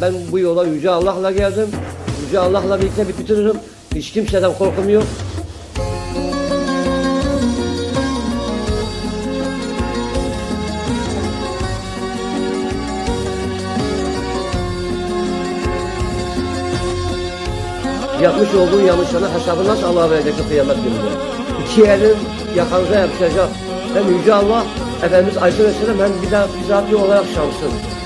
Ben bu yola Yüce Allah'la geldim. Yüce Allah'la birlikte bitiririm. Hiç kimseden korkum yok. Yapmış olduğun yanlışların hesabını nasıl Allah'a vereceksin kıyamet gününde? İki elin yakanıza yapışacak. Hem Yüce Allah, Efendimiz Aleyhisselam hem bir daha bizatihi olarak şansın.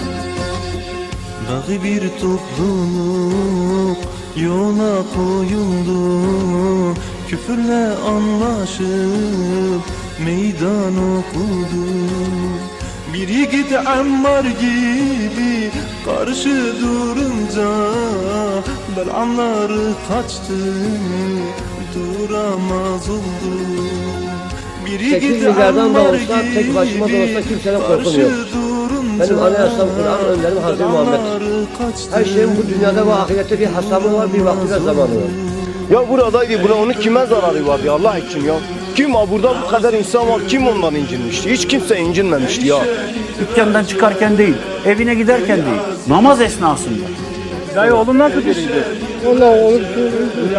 Dağı bir topluluk yola koyuldu Küfürle anlaşıp meydan okudu. Bir yiğit Ammar gibi karşı durunca Belamları kaçtı duramaz oldu. Bir yiğit Ammar olsa, tek başıma da olsa gibi kimseden korkum yok. Durunca Benim anayasam Kur'an, önderim Hazreti Muhammed. Her şeyin bu dünyada ve ahirette bir hesabı var, bir vakti ve zamanı var. Ya buradaydı buna onun kime zararı vardı Allah için ya? Kim burada bu kadar insan var kim ondan incinmişti? Hiç kimse incinmemişti ya. Dükkandan çıkarken değil, evine giderken değil, namaz esnasında. Dayı oğlum nasıl biriydi? Vallahi oğlum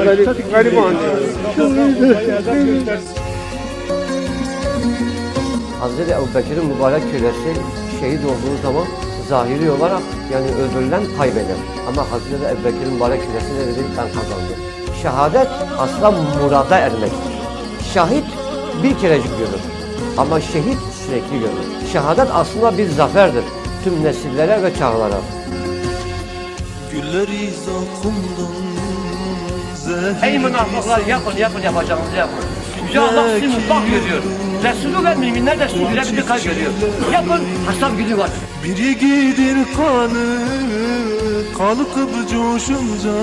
garip, gariban Hazreti Ebu Bekir'in mübarek kölesi şehit olduğu zaman zahiri olarak yani öldürülen kaybeder. Ama Hazreti Ebu Bekir'in mübarek kölesi ne dedi? Ben kazandım. Şehadet asla murada ermektir. Şahit bir kerecik görür. Ama şehit sürekli görür. Şehadet aslında bir zaferdir. Tüm nesillere ve çağlara. Gülleri zakkumdan zehir Ey münafıklar yapın yapın yapacağınızı yapın. Yüce Allah sizi mutlak görüyor. Resulü ve müminler de sizi güle bir kalp görüyor. Yapın hesap günü var. Bir yiğidin kanı kalkıp coşunca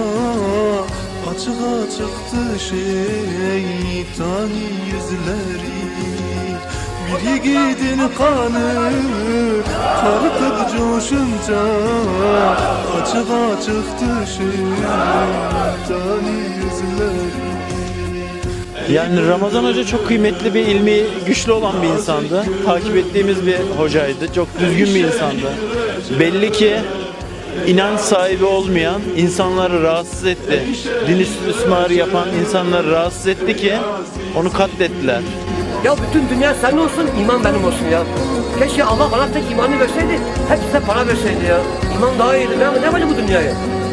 Açığa çıktı şeytan yüzleri Bir yiğidin kanı kalkıp coşunca Açığa çıktı şeytan yüzleri Yani Ramazan Hoca çok kıymetli bir ilmi güçlü olan bir insandı. Takip ettiğimiz bir hocaydı. Çok düzgün bir insandı. Belli ki inanç sahibi olmayan insanları rahatsız etti. Din istismarı yapan insanları rahatsız etti ki onu katlettiler. Ya bütün dünya senin olsun, iman benim olsun ya. Keşke Allah bana tek imanı verseydi, hepsine para verseydi ya. İman daha iyiydi. Ne, ne var bu dünyaya?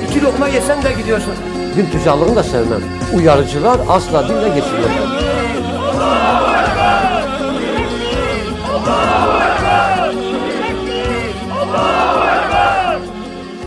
İki lokma yesen de gidiyorsun. Din tüccarlığını da sevmem. Uyarıcılar asla dinle geçirmem.